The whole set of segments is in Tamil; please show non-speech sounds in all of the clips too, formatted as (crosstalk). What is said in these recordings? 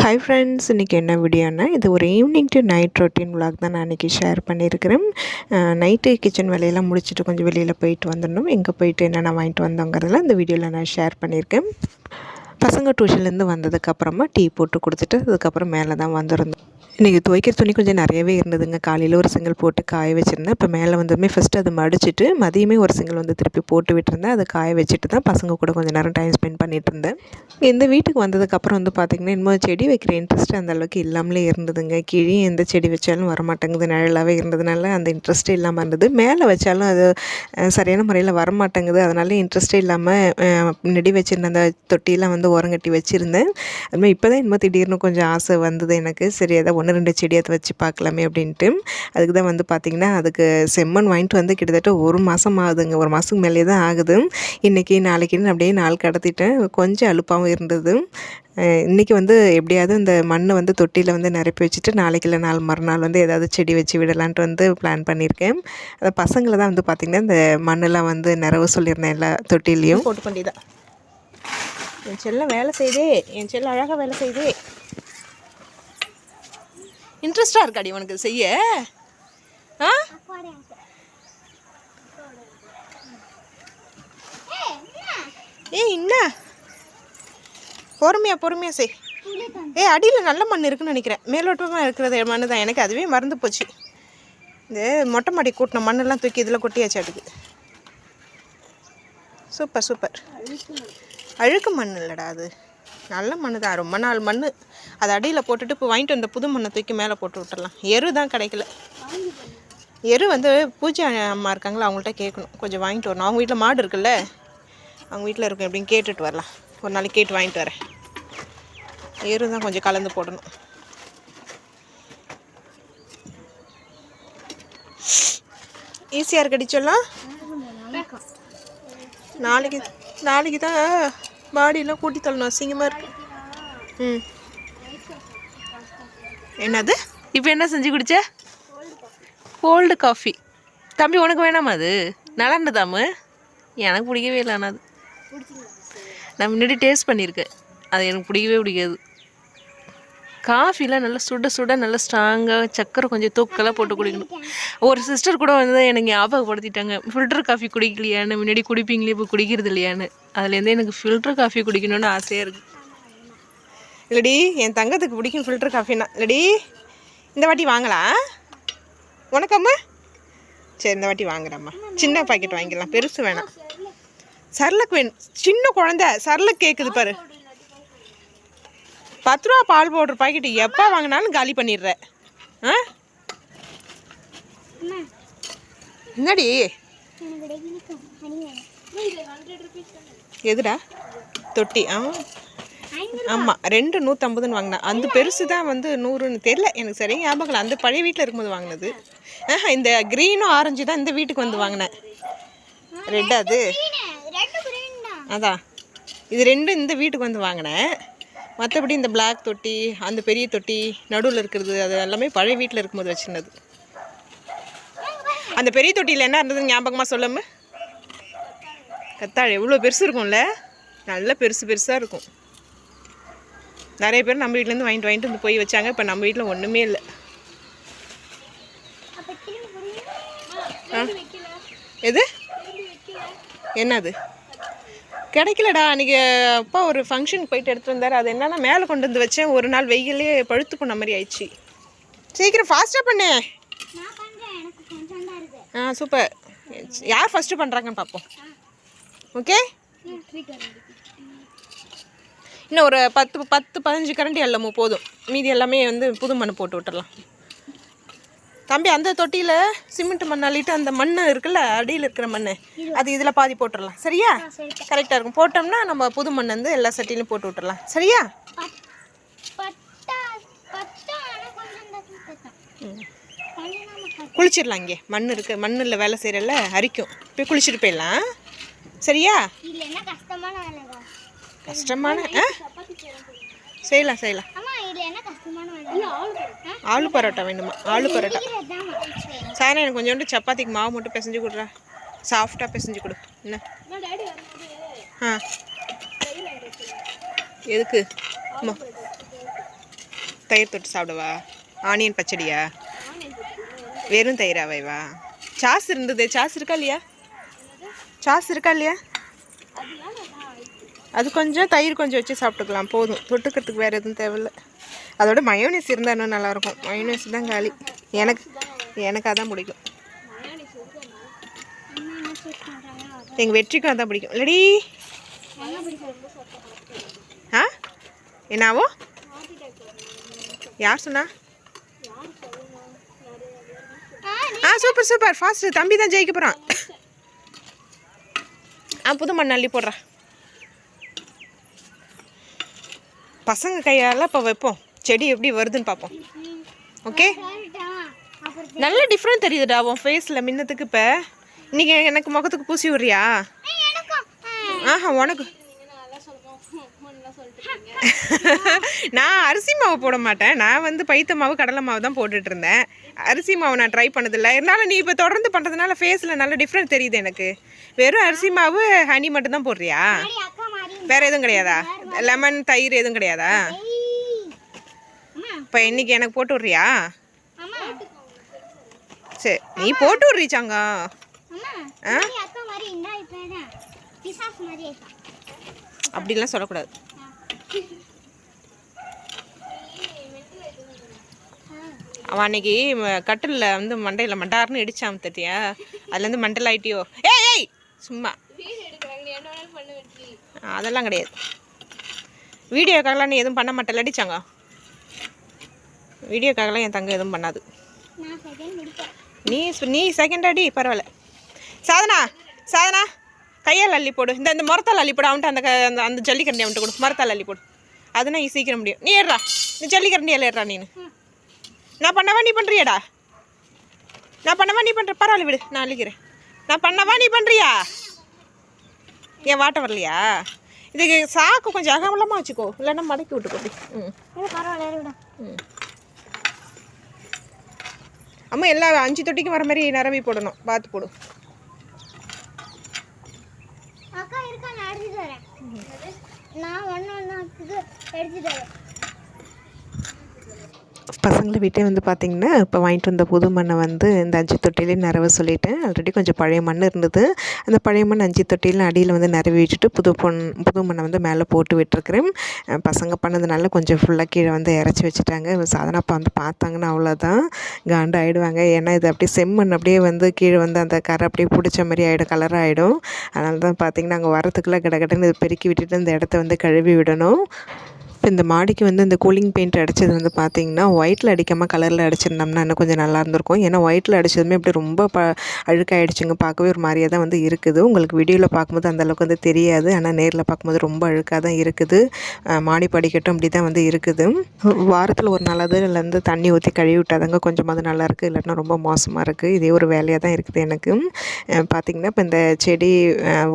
ஹாய் ஃப்ரெண்ட்ஸ் இன்றைக்கி என்ன வீடியோன்னா இது ஒரு evening to night routine vlog தான் நான் இன்றைக்கி ஷேர் பண்ணியிருக்கிறேன். நைட்டு கிச்சன் வேலையெல்லாம் முடிச்சுட்டு கொஞ்சம் வெளியில் போயிட்டு வந்துடணும். எங்கே போயிட்டு என்னென்ன வாங்கிட்டு வந்தோங்கிறதெல்லாம் இந்த வீடியோவில் நான் ஷேர் பண்ணியிருக்கேன். பசங்க டியூஷன்லேருந்து வந்ததுக்கப்புறமா டீ போட்டு கொடுத்துட்டு அதுக்கப்புறம் மேலே தான் வந்திருந்தோம். இன்றைக்கி துவைக்கிற துணி கொஞ்சம் நிறையவே இருந்ததுங்க. காலையில் ஒரு சிங்கிள் போட்டு காய வச்சுருந்தேன். இப்போ மேலே வந்ததுமே ஃபஸ்ட்டு அதை மடிச்சிட்டு மதியமே ஒரு சிங்கிள் வந்து திருப்பி போட்டு விட்டுருந்தேன். அதை காய வச்சுட்டு தான் பசங்க கூட கொஞ்சம் நேரம் டைம் ஸ்பெண்ட் பண்ணிட்டு இருந்தேன். இந்த வீட்டுக்கு வந்ததுக்கப்புறம் வந்து பார்த்திங்கன்னா இன்னும் செடி வைக்கிற இன்ட்ரெஸ்ட் அந்த அளவுக்கு இல்லாமலே இருந்ததுங்க. கீழே எந்த செடி வச்சாலும் வரமாட்டேங்குது. நிழலாகவே இருந்ததுனால அந்த இன்ட்ரெஸ்ட்டே இல்லாமல் இருந்தது. மேலே வச்சாலும் அது சரியான முறையில் வரமாட்டேங்குது. அதனால இன்ட்ரெஸ்ட்டே இல்லாமல் நெடி வச்சுருந்த அந்த தொட்டியெல்லாம் வந்து உரங்கட்டி வச்சுருந்தேன். அதுமாதிரி இப்போ தான் இன்னும் திடீர்னு கொஞ்சம் ஆசை வந்தது எனக்கு. சரி அதை ஒன்று ரெண்டு செடி அதை வச்சு பார்க்கலாமே அப்படின்ட்டு. அதுக்கு தான் வந்து பார்த்திங்கன்னா அதுக்கு செம்மண் வாங்கிட்டு வந்து கிட்டத்தட்ட ஒரு மாதம் ஆகுதுங்க. ஒரு மாதத்துக்கு மேலே தான் ஆகுது. இன்றைக்கி நாளைக்குன்னு அப்படியே நாள் கடத்திட்டேன். கொஞ்சம் அலுப்பாகவும் இருந்தது. இன்றைக்கி இன்னைக்கு வந்து எப்படியாவது இந்த மண்ணை வந்து தொட்டியில் வந்து நிரப்பி வச்சுட்டு நாளைக்கு இல்லை நாள் மறுநாள் வந்து ஏதாவது செடி வச்சு விடலான்ட்டு வந்து பிளான் பண்ணியிருக்கேன். அந்த பசங்களை தான் வந்து பார்த்திங்கன்னா இந்த மண்ணெல்லாம் வந்து நிறவு சொல்லியிருந்தேன் எல்லா தொட்டிலையும் போட்டு பண்ணிதான் என் செல்லம் வேலை செய்தே. என் செல்லம் அழகாக வேலை செய்தே. இன்ட்ரெஸ்டாக இருக்காடி உனக்கு செய்ய. ஆ? ஏய் என்ன? பொறுமையா பொறுமையா செய். ஏய் அடியில் நல்ல மண் இருக்குன்னு நினைக்கிறேன். மேலோட்டமாக இருக்கிறது மண் தான். எனக்கு அதுவே மறந்து போச்சு. இந்த மொட்டை மாடி கூட்டின மண்ணெல்லாம் தூக்கி இதில் கொட்டியாச்சு அடுக்கு சூப்பர் சூப்பர். அழுக்கு மண் இல்லைடா அது. நல்ல மண் தான். ரொம்ப நாள் மண் அது அடியில் போட்டுட்டு இப்போ வாங்கிட்டு வந்த புது மண்ணை தூக்கி மேலே போட்டு விட்டுடலாம் எரு தான் கிடைக்கல. எரு வந்து பூஜை அம்மா இருக்காங்களா அவங்கள்ட்ட கேட்கணும். கொஞ்சம் வாங்கிட்டு வரணும். அவங்க வீட்டில் மாடு இருக்குல்ல? அவங்க வீட்டில் இருக்கும். எப்படின்னு கேட்டுட்டு வரலாம். ஒரு நாளைக்கு கேட்டு வாங்கிட்டு வரேன். எரு தான் கொஞ்சம் கலந்து போடணும். ஈஸியாக இருக்கடி சொல்லலாம் நாளைக்கு நாளைக்கு தான் பாடியெல்லாம் கூட்டி தள்ளணும் அசிங்கமாக இருக்கு. ம். என்னது? இப்போ என்ன செஞ்சு குடிச்ச? கோல்டு காஃபி தம்பி உனக்கு வேணாமா அது? நல்லா இருந்ததாமு எனக்கு பிடிக்கவே இல்லை ஆனால் அது. நான் முன்னாடி டேஸ்ட் பண்ணியிருக்கேன். அது எனக்கு பிடிக்கவே பிடிக்காது. காஃபிலாம் நல்லா சுட சுட நல்லா ஸ்ட்ராங்காக சக்கரை கொஞ்சம் தூக்கெல்லாம் போட்டு குடிக்கணும். ஒரு சிஸ்டர் கூட வந்து எனக்கு ஞாபகப்படுத்திட்டாங்க. ஃபில்டர் காஃபி குடிக்கலையான்னு முன்னாடி குடிப்பீங்களே இப்போ குடிக்கிறது இல்லையான்னு. அதுலேருந்து எனக்கு ஃபில்டர் காஃபி குடிக்கணும்னு ஆசையாக இருக்குது இல்லடி என் தங்கத்துக்கு பிடிக்கும் ஃபில்டர் காஃபினா இல்லடி இந்த வாட்டி வாங்கலாம் உனக்கம்மா? சரி இந்த வாட்டி வாங்குறேம்மா. சின்ன பாக்கெட் வாங்கிடலாம். பெருசு வேணாம். சரலக்கு வேணும் சின்ன குழந்த சர்லக் கேட்குது பாரு. பத்து ரூபா பால் பவுடர் பாக்கெட் எப்போ வாங்கினாலும் காலி பண்ணிடுற. ஆ? என்னடி? எதுடா? தொட்டி ஆ? ஆமாம் ரெண்டு நூற்றம்பதுன்னு வாங்கினேன். அந்த பெருசு தான் வந்து நூறுன்னு தெரில எனக்கு சரியா ஞாபகம் இல்லை. அந்த பழைய வீட்டில் இருக்கும்போது வாங்கினது. ஆஹா இந்த க்ரீனும் ஆரஞ்சு தான் இந்த வீட்டுக்கு வந்து வாங்கினேன். ரெட் அது அதான். இது ரெண்டும் இந்த வீட்டுக்கு வந்து வாங்கினேன். மற்றபடி இந்த பிளாக் தொட்டி அந்த பெரிய தொட்டி நடுவில் இருக்கிறது அது எல்லாமே பழைய வீட்டில் இருக்கும்போது வச்சுருந்தது. அந்த பெரிய தொட்டியில் என்ன இருந்ததுன்னு ஞாபகமாக சொல்லாம கத்தாழை. எவ்வளோ பெருசு இருக்கும்ல? நல்ல பெருசு பெருசாக இருக்கும். நிறைய பேர் நம்ம வீட்டிலேருந்து வாங்கிட்டு வாங்கிட்டு வந்து போய் வச்சாங்க. இப்போ நம்ம வீட்டில் ஒன்றுமே இல்லை. ஆ? எது? என்னது? கிடைக்கலடா அன்றைக்கி அப்பா ஒரு ஃபங்க்ஷனுக்கு போயிட்டு எடுத்துட்டு வந்தார். அது என்னன்னா மேலே கொண்டு வந்து வச்சேன். ஒரு நாள் வெயிலே பழுத்து போன மாதிரி ஆயிடுச்சு. சீக்கிரம் ஃபாஸ்ட்டாக பண்ணு. ஆ சூப்பர் யார் ஃபஸ்ட்டு பண்ணுறாங்கன்னு பார்ப்போம் ஓகே இன்னும் ஒரு பத்து பத்து பதினஞ்சு கரண்டி எல்லாமோ போதும். மீதி எல்லாமே வந்து புது மண் போட்டு விட்டுறலாம். தம்பி அந்த தொட்டியில் சிமெண்ட் மண் அள்ளிட்டு அந்த மண் இருக்குல்ல அடியில் இருக்கிற மண் அது இதில் பாதி போட்டுடலாம் சரியா? கரெக்டாக இருக்கும். போட்டோம்னா நம்ம புது மண் வந்து எல்லா சட்டிலையும் போட்டு விட்டுறலாம். சரியா? குளிச்சிடலாம் இங்கே. மண் இருக்கு. மண்ணில் வேலை செய்கிறல்ல அரிக்கும். போய் குளிச்சுட்டு போயிடலாம். சரியா? கஷ்டமான செய்யலாம் செய்யலாம். ஆலு பரோட்டா வேணுமா? ஆலு பரோட்டா. சாயனா எனக்கு கொஞ்சோண்டு சப்பாத்திக்கு மாவு மட்டும் பிசைஞ்சு கொடுறா. சாஃப்டாக பிசைஞ்சு கொடு. என்ன? ஆ. எதுக்கு? தயிர் தொட்டு சாப்பிடவா? ஆனியன் பச்சடியா? வெறும் தயிராவேவா? சாஸ் இருந்தது. சாஸ் இருக்கா இல்லையா? சாஸ் இருக்கா இல்லையா? அது கொஞ்சம் தயிர் கொஞ்சம் வச்சு சாப்பிட்டுக்கலாம். போதும். தொட்டுக்கிறதுக்கு வேறு எதுவும் தேவையில்ல. அதோட மயோனிஸ் இருந்தால் இன்னும் நல்லாயிருக்கும். மயோனிஸ் தான் காலி. எனக்கு எனக்கு அதான் பிடிக்கும். எங்கள் வெற்றிக்கும் அதான் பிடிக்கும். இல்லடி. ஆ? என்னாவோ? யார் சொன்னா? ஆ சூப்பர் சூப்பர் ஃபாஸ்ட்டு தம்பி தான் ஜெயிக்க போகிறான் ஆ புது மண் அள்ளி போடுறா. பசங்க கையால் இப்போ வைப்போம். செடி எப்படி வருதுன்னு பார்ப்போம் ஓகே நல்ல டிஃப்ரெண்ட் தெரியுதுடா உன் ஃபேஸில் முன்னத்துக்கு இப்போ. இன்னைக்கு எனக்கு முகத்துக்கு பூசி விட்றியா? ஆஹா உனக்கு. (laughs) நான் அரிசி மாவு போட மாட்டேன். நான் வந்து பைத்த மாவு கடலை மாவு தான் போட்டுட்டு இருந்தேன். அரிசி மாவு நான் ட்ரை பண்ணதில்லை. இருந்தாலும் நீ இப்போ தொடர்ந்து பண்ணுறதுனால ஃபேஸில் நல்ல டிஃப்ரெண்ட் தெரியுது எனக்கு. வெறும் அரிசி மாவு ஹனி மட்டும் தான் போடுறியா வேற எதுவும் கிடையாதா? லெமன் தயிர் எதுவும் கிடையாதா? இப்போ இன்னைக்கு எனக்கு போட்டு விட்றியா? சரி நீ போட்டு விட்றீ சங்கம் ஆ? அப்படிலாம் சொல்லக்கூடாது. அவன் அன்னைக்கு கட்டில்ல வந்து மண்டையில் மண்டார்னு இடிச்சான் தட்டியா அதுலேருந்து மண்டல் ஆயிட்டியோ. ஏய் ஏய் சும்மா. அதெல்லாம் கிடையாது. வீடியோக்காகலாம் நீ எதுவும் பண்ண மாட்டல அடிச்சாங்க வீடியோக்காகலாம் என் தங்க எதுவும் பண்ணாது. நீ நீ செகண்ட் அடி பரவாயில்ல. சாதனா சாதனா கையால் அள்ளி போடு. இந்த இந்த முறத்தால் அள்ளி போடு. அவன்ட்டு அந்த அந்த அந்த ஜல்லிக்கரண்டி அவன்ட்டு கொடு. மரத்தால் அள்ளி போடு. அதுனா நீ சீக்கிரம் முடியும். நீ ஏறா இந்த ஜல்லிக்கரண்டியால் ஏறா நீனு. நான் பண்ணவா நீ பண்ணுறியாடா நான் பண்ணவா நீ பண்ணுற பரவாயில்ல விடு. நான் அள்ளிக்கிறேன். நான் பண்ணவா நீ பண்ணுறியா ஏன் வாட்ட வரலையா? இதுக்கு சாக்கு கொஞ்சம் அகமலமாக வச்சுக்கோ. இல்லைன்னா மடக்கி விட்டுக்கோ அப்படி ம். ம். அம்மா எல்லா அஞ்சு தொட்டிக்கும் வர மாதிரி நிரம்பி போடணும். பார்த்து போடும் அக்கா இருக்கா நான் எடுத்துட்டு தரேன் நான் ஒன்று ஒன்றாக்கு எடுத்துட்டு தரேன் பசங்களை வீட்டே வந்து பார்த்திங்கன்னா இப்போ வாங்கிட்டு வந்த புது மண்ணை வந்து இந்த அஞ்சு தொட்டிலே நிறவ சொல்லிட்டேன். ஆல்ரெடி கொஞ்சம் பழைய மண் இருந்தது. அந்த பழைய மண் அஞ்சு தொட்டியில் அடியில் வந்து நிறவி வச்சுட்டு புது பொன் புது மண்ணை வந்து மேலே போட்டு விட்டுருக்குறேன். பசங்க பண்ணதுனால கொஞ்சம் ஃபுல்லாக கீழே வந்து இறச்சி வச்சுட்டாங்க. சாதனப்பா வந்து பார்த்தாங்கன்னா அவ்வளோதான் காண்டு ஆகிடுவாங்க ஏன்னா இது அப்படியே செம்மண் அப்படியே வந்து கீழே வந்து அந்த கரை அப்படியே பிடிச்ச மாதிரி ஆகிடும் கலர் ஆகிடும் அதனால தான் பார்த்திங்கன்னா அங்கே வரத்துக்குள்ளே கடகடன்னு இது பெருக்கி விட்டுட்டு அந்த இடத்த வந்து கழுவி விடணும். இப்போ இந்த மாடிக்கு வந்து இந்த கூலிங் பெயிண்ட் அடித்தது வந்து பார்த்திங்கன்னா ஒயிட்டில் அடிக்காமல் கலரில் அடிச்சிருந்தோம்னா இன்னும் கொஞ்சம் நல்லா இருந்திருக்கும். ஏன்னா ஒயிட்டில் அடித்ததுமே இப்படி ரொம்ப ப அழுக்காயிடுச்சுங்க. பார்க்கவே ஒரு மாதிரியாக தான் வந்து இருக்குது. உங்களுக்கு வீடியோவில் பார்க்கும்போது அந்தளவுக்கு வந்து தெரியாது. ஆனால் நேரில் பார்க்கும்போது ரொம்ப அழுக்காக தான் இருக்குது. மாடி படிக்கட்டும் அப்படி தான் வந்து இருக்குது. வாரத்தில் ஒரு நாளாவது இதில் தண்ணி ஊற்றி கழுவி விட்டாதாங்க கொஞ்சமாவது நல்லா நல்லாயிருக்கு இல்லைன்னா ரொம்ப மோசமாக இருக்குது இதே ஒரு வேலையாக தான் இருக்குது எனக்கு. பார்த்திங்கன்னா இப்போ இந்த செடி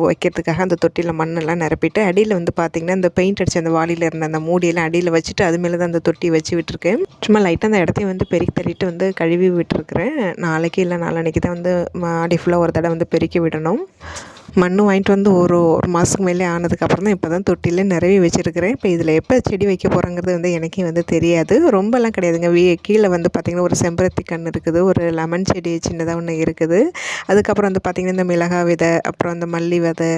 வைக்கிறதுக்காக அந்த தொட்டியில் மண்ணெல்லாம் நிரப்பிட்டு அடியில் வந்து பார்த்திங்கன்னா இந்த பெயிண்ட் அடித்த அந்த வாளியில் இருந்த அந்த மூடியெல்லாம் அடியில் வச்சுட்டு அது மேலே தான் அந்த தொட்டி வச்சு விட்டுருக்கேன். சும்மா லைட்டாக அந்த இடத்தையும் வந்து பெருக்கி தள்ளிட்டு வந்து கழுவி விட்டுருக்குறேன். நாளைக்கு இல்லை நாளன்னைக்கு தான் வந்து மாடி ஃபுல்லாக ஒரு தடவை வந்து பெருக்கி விடணும். மண் வாங்கிட்டு வந்து ஒரு ஒரு மாதத்துக்கு மேலே ஆனதுக்கப்புறம் தான் இப்போ தான் தொட்டியில் நிறவி வச்சுருக்கிறேன். இப்போ இதில் எப்போ செடி வைக்க போகிறோங்கிறது வந்து எனக்கே வந்து தெரியாது. ரொம்பலாம் கிடையாதுங்க. வீ கீழே வந்து பார்த்திங்கன்னா ஒரு செம்பருத்தி கன்று இருக்குது. ஒரு லெமன் செடி சின்னதாக ஒன்று இருக்குது. அதுக்கப்புறம் வந்து பார்த்திங்கன்னா இந்த மிளகா விதை அப்புறம் அந்த மல்லி விதை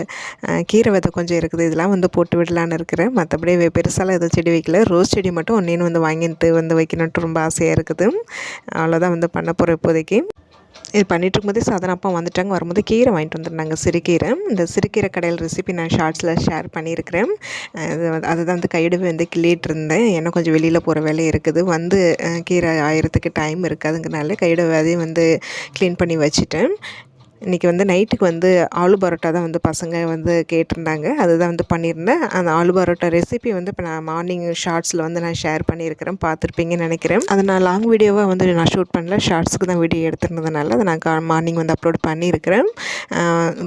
கீரை விதை கொஞ்சம் இருக்குது. இதெல்லாம் வந்து போட்டு விடலான்னு இருக்கிறேன். மற்றபடி பெருசாலாம் எதுவும் செடி வைக்கல. ரோஸ் செடி மட்டும் ஒன்றேன்னு வந்து வாங்கிட்டு வந்து வைக்கணுன்ட்டு ரொம்ப ஆசையாக இருக்குது. அவ்வளோதான் வந்து பண்ண போகிறேன் இப்போதைக்கு. இது பண்ணிகிட்ருக்கும்போதே சாதன அப்பா வந்துட்டாங்க. வரும்போது கீரை வாங்கிட்டு வந்துருந்தாங்க. சிறுகீரை இந்த சிறுகீரை கடையில் ரெசிபி நான் ஷார்ட்ஸில் ஷேர் பண்ணியிருக்கிறேன். அது அதுதான் வந்து கையெடுப்பு வந்து கிள்ளிட்டு இருந்தேன். ஏன்னா கொஞ்சம் வெளியில் போகிற வேலை இருக்குது. வந்து கீரை ஆயிரத்துக்கு டைம் இருக்காதுங்கிறனால கையிட அதையும் வந்து க்ளீன் பண்ணி வச்சுட்டேன். இன்றைக்கி வந்து நைட்டுக்கு வந்து ஆலு பரோட்டா தான் வந்து பசங்க வந்து கேட்டிருந்தாங்க. அதுதான் வந்து பண்ணியிருந்தேன். அந்த ஆலு பரோட்டா ரெசிபி வந்து இப்போ நான் மார்னிங் ஷார்ட்ஸில் வந்து நான் ஷேர் பண்ணியிருக்கிறேன். பார்த்துருப்பீங்கன்னு நினைக்கிறேன். அதை நான் லாங் வீடியோவாக வந்து நான் ஷூட் பண்ணல. ஷார்ட்ஸுக்கு தான் வீடியோ எடுத்திருந்ததுனால அதை நான் மார்னிங் வந்து அப்லோட் பண்ணியிருக்கிறேன்.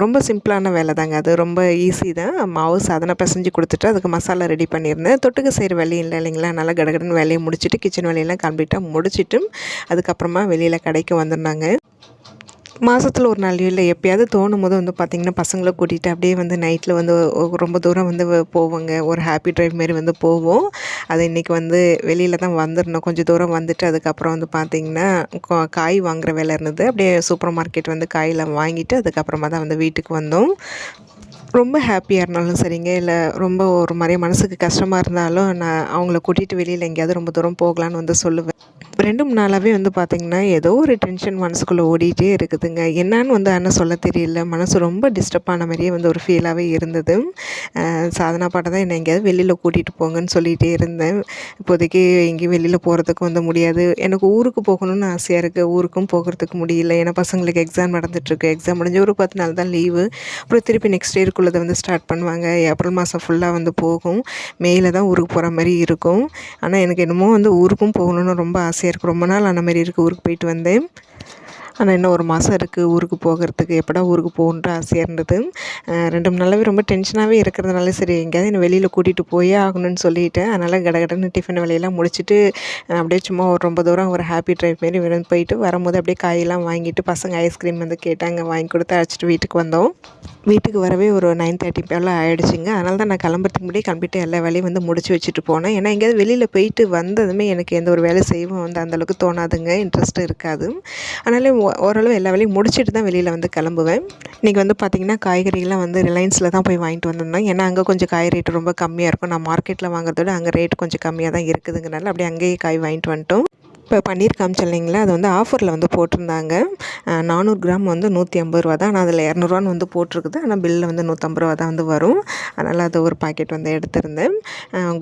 ரொம்ப சிம்பிளான வேலை தாங்க. அது ரொம்ப ஈஸி தான். மாவு சாதனை பிசைஞ்சு கொடுத்துட்டு அதுக்கு மசாலா ரெடி பண்ணியிருந்தேன். தொட்டுக்க செய்கிற வேலையும் இல்லை இல்லைங்களா? நல்லா கடகடன் வேலையை முடிச்சுட்டு கிச்சன் வேலையெல்லாம் கம்ப்ளீட்டாக முடிச்சிட்டு அதுக்கப்புறமா வெளியில் கடைக்கு வந்திருந்தாங்க. மாதத்தில் ஒரு நாள் இல்லை எப்பயாவது தோணும் போது வந்து பார்த்திங்கன்னா பசங்களை கூட்டிகிட்டு அப்படியே வந்து நைட்டில் வந்து ரொம்ப தூரம் வந்து போவோங்க. ஒரு ஹாப்பி ட்ரைவ் மாரி வந்து போவோம். அது இன்றைக்கி வந்து வெளியில் தான் வந்துடணும். கொஞ்சம் தூரம் வந்துட்டு அதுக்கப்புறம் வந்து பார்த்திங்கன்னா கா- காய் வாங்குற வேலை இருந்தது. அப்படியே சூப்பர் மார்க்கெட் வந்து காயெல்லாம் வாங்கிட்டு அதுக்கப்புறமா தான் வந்து வீட்டுக்கு வந்தோம். ரொம்ப ஹாப்பியாக இருந்தாலும் சரிங்க. இல்லை ரொம்ப ஒரு மாதிரி மனசுக்கு கஷ்டமாக இருந்தாலும் நான் அவங்கள கூட்டிகிட்டு வெளியில் எங்கேயாவது ரொம்ப தூரம் போகலான்னு வந்து சொல்லுவேன். ரெண்டு மூணு நாளாகவே வந்து பார்த்திங்கன்னா ஏதோ ஒரு டென்ஷன் மனசுக்குள்ளே ஓடிட்டே இருக்குதுங்க. என்னன்னு வந்து அண்ணன் சொல்ல தெரியல. மனசு ரொம்ப டிஸ்டர்ப் ஆன மாதிரியே வந்து ஒரு ஃபீலாகவே இருந்தது. சாதனா பாட்டை தான் என்னை எங்கேயாவது வெளியில் கூட்டிகிட்டு போங்கன்னு சொல்லிகிட்டே இருந்தேன். இப்போதைக்கு எங்கேயும் வெளியில் போகிறதுக்கு வந்து முடியாது. எனக்கு ஊருக்கு போகணும்னு ஆசையாக இருக்குது ஊருக்கும் போகிறதுக்கு முடியல. ஏன்னா பசங்களுக்கு எக்ஸாம் நடந்துகிட்ருக்கு எக்ஸாம் முடிஞ்ச ஒரு பத்து நாள் தான் லீவு அப்புறம் திருப்பி நெக்ஸ்ட் இயர்க்குள்ளதை வந்து ஸ்டார்ட் பண்ணுவாங்க. ஏப்ரல் மாதம் ஃபுல்லாக வந்து போகும். மேயில் தான் ஊருக்கு போகிற மாதிரி இருக்கும். ஆனால் எனக்கு என்னமோ வந்து ஊருக்கும் போகணுன்னு ரொம்ப ஆசையாக எனக்கு ரொம்ப நாள் அந்த மாதிரி இருக்குது ஊருக்கு போயிட்டு வந்தேன். ஆனால் இன்னும் ஒரு மாதம் இருக்குது ஊருக்கு போகிறதுக்கு. எப்படா ஊருக்கு போகணுன்ற ஆசையாக இருந்தது. ரெண்டு மூணு நாளாவே ரொம்ப டென்ஷனாகவே இருக்கிறதுனால சரி எங்கேயாவது என்னை வெளியில் கூட்டிகிட்டு போயே ஆகணும்னு சொல்லிவிட்டேன் அதனால் கடகடன்னு டிஃபன் வேலையெல்லாம் முடிச்சுட்டு அப்படியே சும்மா ஒரு ரொம்ப தூரம் ஒரு ஹாப்பி ட்ரைவ் மாரி வெளில போயிட்டு வரும்போது அப்படியே காயெல்லாம் வாங்கிட்டு பசங்க ஐஸ்கிரீம் வந்து கேட்டாங்க வாங்கி கொடுத்து அழைச்சிட்டு வீட்டுக்கு வந்தோம். வீட்டுக்கு வரவே ஒரு நைன் தேர்ட்டி போல் ஆகிடுச்சிங்க அதனால தான் நான் கிளம்புறதுக்கு முன்னாடி கம்ப்ளீட்டாக எல்லா வேலையும் வந்து முடிச்சு வச்சுட்டு போனேன். ஏன்னா எங்கேயாவது வெளியில் போயிட்டு வந்ததுமே எனக்கு எந்த ஒரு வேலை செய்யவும் வந்து அந்தளவுக்கு தோணாதுங்க. இன்ட்ரெஸ்ட் இருக்காது. அதனால ஓரளவு எல்லா வேலையும் முடிச்சுட்டு தான் வெளியில் வந்து கிளம்புவேன். இன்றைக்கி வந்து பார்த்திங்கன்னா காய்கறிகள்லாம் வந்து ரிலையன்ஸில் தான் போய் வாங்கிட்டு வந்திருந்தோம். ஏன்னா அங்கே கொஞ்சம் காய் ரேட்டு ரொம்ப கம்மியாக இருக்கும். நான் மார்க்கெட்டில் வாங்குறத விட அங்கே ரேட் கொஞ்சம் கம்மியாக தான் இருக்குதுங்கனால அப்படியே அங்கேயே காய் வாங்கிட்டு வந்துட்டோம். இப்போ பன்னீர் காமிச்சேன் இல்லைங்களா? அது வந்து ஆஃபரில் வந்து போட்டிருந்தாங்க. நானூறு கிராம் வந்து நூற்றி ஐம்பது ரூபா தான். ஆனால் அதில் இரநூறுவான்னு வந்து போட்டிருக்குது. ஆனால் பில்லில் வந்து நூற்றம்பது ரூபா தான் வந்து வரும். அதனால் அது ஒரு பாக்கெட் வந்து எடுத்திருந்தேன்.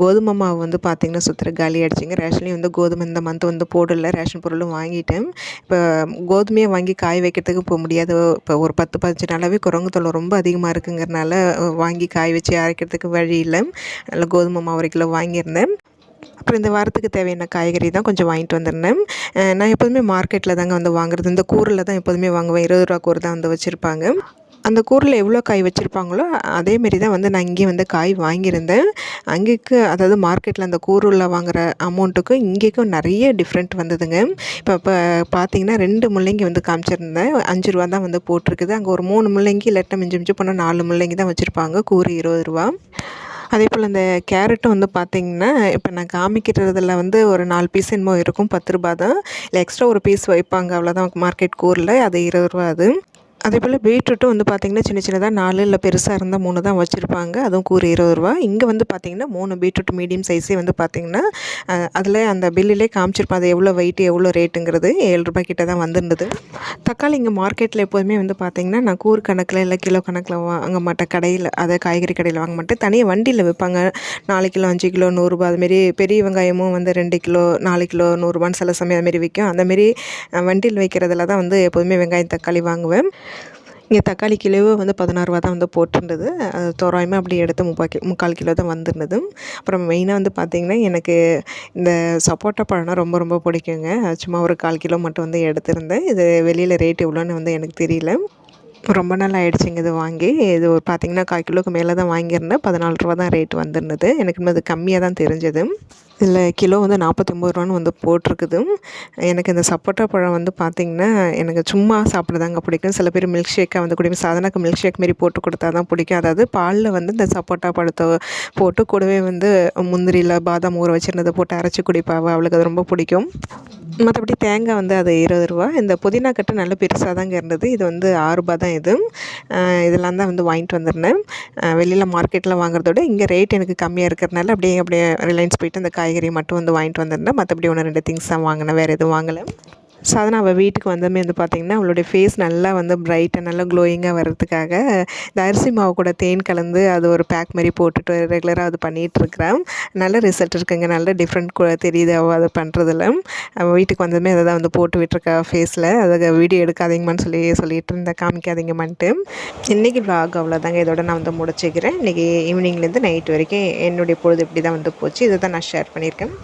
கோதுமை மாவு வந்து பார்த்திங்கன்னா சுற்றுற காலி ஆகிடுச்சிங்க ரேஷன்லேயும் வந்து கோதுமை இந்த மந்த் வந்து போடல. ரேஷன் பொருளும் வாங்கிட்டேன். இப்போ கோதுமையை வாங்கி காய வைக்கிறதுக்கு போக முடியாது இப்போ ஒரு பத்து பதினஞ்சு நாளாகவே குரங்கு தொல்லை ரொம்ப அதிகமாக இருக்குங்கிறனால வாங்கி காய வச்சு அரைக்கிறதுக்கு வழி இல்லை. நல்லா கோதுமை மாவு ஒரு கிலோ வாங்கியிருந்தேன். அப்புறம் இந்த வாரத்துக்கு தேவையான காய்கறி தான் கொஞ்சம் வாங்கிட்டு வந்திருந்தேன். நான் எப்போதுமே மார்க்கெட்டில் தாங்க வந்து வாங்குறது. இந்த கூரில் தான் எப்போதுமே வாங்குவேன். இருபது ரூபா கூறு தான் வந்து வச்சுருப்பாங்க. அந்த கூரில் எவ்வளோ காய் வச்சுருப்பாங்களோ அதேமாரி தான் வந்து நான் இங்கே வந்து காய் வாங்கியிருந்தேன். அங்கேக்கு அதாவது மார்க்கெட்டில் அந்த கூருள்ள வாங்குற அமௌண்ட்டுக்கும் இங்கேக்கும் நிறைய டிஃப்ரெண்ட் வந்ததுங்க. இப்போ இப்போ பார்த்தீங்கன்னா ரெண்டு முள்ளங்கி வந்து காமிச்சிருந்தேன். அஞ்சு ரூபா தான் வந்து போட்டிருக்குது. அங்கே ஒரு மூணு முள்ளங்கி இல்லாட்டா மிஞ்சு மிஞ்சு போனால் நாலு முள்ளங்கி தான் வச்சுருப்பாங்க. கூறு இருபது ரூபா. அதே போல் இந்த கேரட்டும் வந்து பார்த்திங்கன்னா இப்போ நான் காமிக்கிறதுல வந்து ஒரு நாலு பீஸ் என்னமோ இருக்கும் பத்து ரூபா தான். இல்லை எக்ஸ்ட்ரா ஒரு பீஸ் வைப்பாங்க அவ்வளோதான் மார்க்கெட் கூரில். அது இருபது ரூபா அது. அதே போல் பீட்ரூட்டும் வந்து பார்த்திங்கன்னா சின்ன சின்னதாக நாலு இல்லை பெருசாக இருந்தால் மூணு தான் வச்சுருப்பாங்க. அதுவும் கூறு இருபது ரூபா. இங்கே வந்து பார்த்திங்கன்னா மூணு பீட்ரூட் மீடியம் சைஸே வந்து பார்த்திங்கன்னா அதில் அந்த பில்லிலே காமிச்சிருப்பேன் அது எவ்வளோ வெயிட் எவ்வளோ ரேட்டுங்கிறது ஏழு ரூபாய் கிட்ட தான் வந்திருந்தது. தக்காளி இங்கே மார்க்கெட்டில் எப்போதுமே வந்து பார்த்திங்கன்னா நான் கூறு கணக்கில் இல்லை கிலோ கணக்கில் வாங்க மாட்டேன். கடையில் அதை காய்கறி கடையில் வாங்க மாட்டேன். தனியாக வண்டியில் விற்பாங்க நாலு கிலோ அஞ்சு கிலோ நூறுரூபா அதுமாரி பெரிய வெங்காயமும் வந்து ரெண்டு கிலோ நாலு கிலோ நூறுரூபான்னு சில சமயம் அதுமாரி விற்கும் அந்தமாரி வண்டியில் வைக்கிறதுல தான் வந்து எப்போதுமே வெங்காயம் தக்காளி வாங்குவேன். இங்கே தக்காளி கிலோவே வந்து பதினாறு ரூபா தான் வந்து போட்டிருந்தது. அது தோராயமாக அப்படி எடுத்து முப்பா கி முக்கால் கிலோ தான் வந்திருந்தது அப்புறம் மெயினாக வந்து பார்த்திங்கன்னா எனக்கு இந்த சப்போட்டா பழம்னா ரொம்ப ரொம்ப பிடிக்குங்க. சும்மா ஒரு கால் கிலோ மட்டும் வந்து எடுத்திருந்தேன். இது வெளியில் ரேட் எவ்வளோன்னு வந்து எனக்கு தெரியல. ரொம்ப நாள் ஆகிடுச்சிங்க இது வாங்கி. இது ஒரு பார்த்திங்கன்னா கால் கிலோக்கு மேலே தான் வாங்கியிருந்தேன். பதினாலு ரூபா தான் ரேட் வந்திருந்தது. எனக்கு இன்னும் அது கம்மியாக தான் தெரிஞ்சது. இதில் கிலோ வந்து நாற்பத்தி ஒம்பது ரூபான்னு வந்து போட்டிருக்குது. எனக்கு இந்த சப்போட்டா பழம் வந்து பார்த்திங்கன்னா எனக்கு சும்மா சாப்பிட்றதாங்க பிடிக்கும். சில பேர் மில்க் ஷேக்காக வந்து குடிக்கும். சாதனாக்கு மில்க் ஷேக் மாரி போட்டு கொடுத்தா தான் பிடிக்கும். அதாவது பாலில் வந்து இந்த சப்போட்டா பழத்தை போட்டு கூடவே வந்து முந்திரியில் பாதாம் ஊற வச்சுருந்ததை போட்டு அரைச்சி குடிப்பாவை. அவளுக்கு அது ரொம்ப பிடிக்கும். மற்றபடி தேங்காய் வந்து அது இருபது ரூபா. இந்த புதினா கட்டு நல்ல பெருசாக தாங்க இருந்தது. இது வந்து ஆறு ரூபா தான் இது. இதெல்லாம் தான் வந்து வாங்கிட்டு வந்துருந்தேன். வெளியில் மார்க்கெட்டில் வாங்குறதோட விட இங்கே ரேட் எனக்கு கம்மியாக இருக்கிறதுனால அப்படியே அப்படியே ரிலையன்ஸ் போயிட்டு அந்த காய்கறி மட்டும் வந்து வாங்கிட்டு வந்திருந்தேன். மற்றபடி ஒன்று ரெண்டு திங்ஸ் தான் வாங்கினேன். வேறு எதுவும் வாங்கலை. ஸோ அதை நான் அவள் வீட்டுக்கு வந்தமே வந்து பார்த்திங்கன்னா அவளுடைய ஃபேஸ் நல்லா வந்து பிரைட்டாக நல்லா க்ளோயிங்காக வர்றதுக்காக இந்த அரிசி மாவு கூட தேன் கலந்து அது ஒரு பேக் மாதிரி போட்டுட்டு ரெகுலராக அது பண்ணிகிட்ருக்கிறேன் நல்ல ரிசல்ட் இருக்குங்க. நல்ல டிஃப்ரெண்ட் கூட தெரியுது அவள் அதை பண்ணுறதில்ல அவள் வீட்டுக்கு வந்ததுமே அதை தான் வந்து போட்டு விட்டுருக்கா ஃபேஸில் அதை வீடியோ எடுக்காதீங்கம்மான்னு சொல்லி சொல்லிட்டு இருந்தேன் காமிக்காதீங்கம்மான்ட்டு. இன்றைக்கி ப்ளாக் அவ்வளோதாங்க இதோட நான் வந்து முடிச்சுக்கிறேன். இன்றைக்கி ஈவினிங்லேருந்து நைட் வரைக்கும் என்னுடைய பொழுது இப்படி தான் வந்து போச்சு. இதை தான் நான் ஷேர் பண்ணியிருக்கேன்.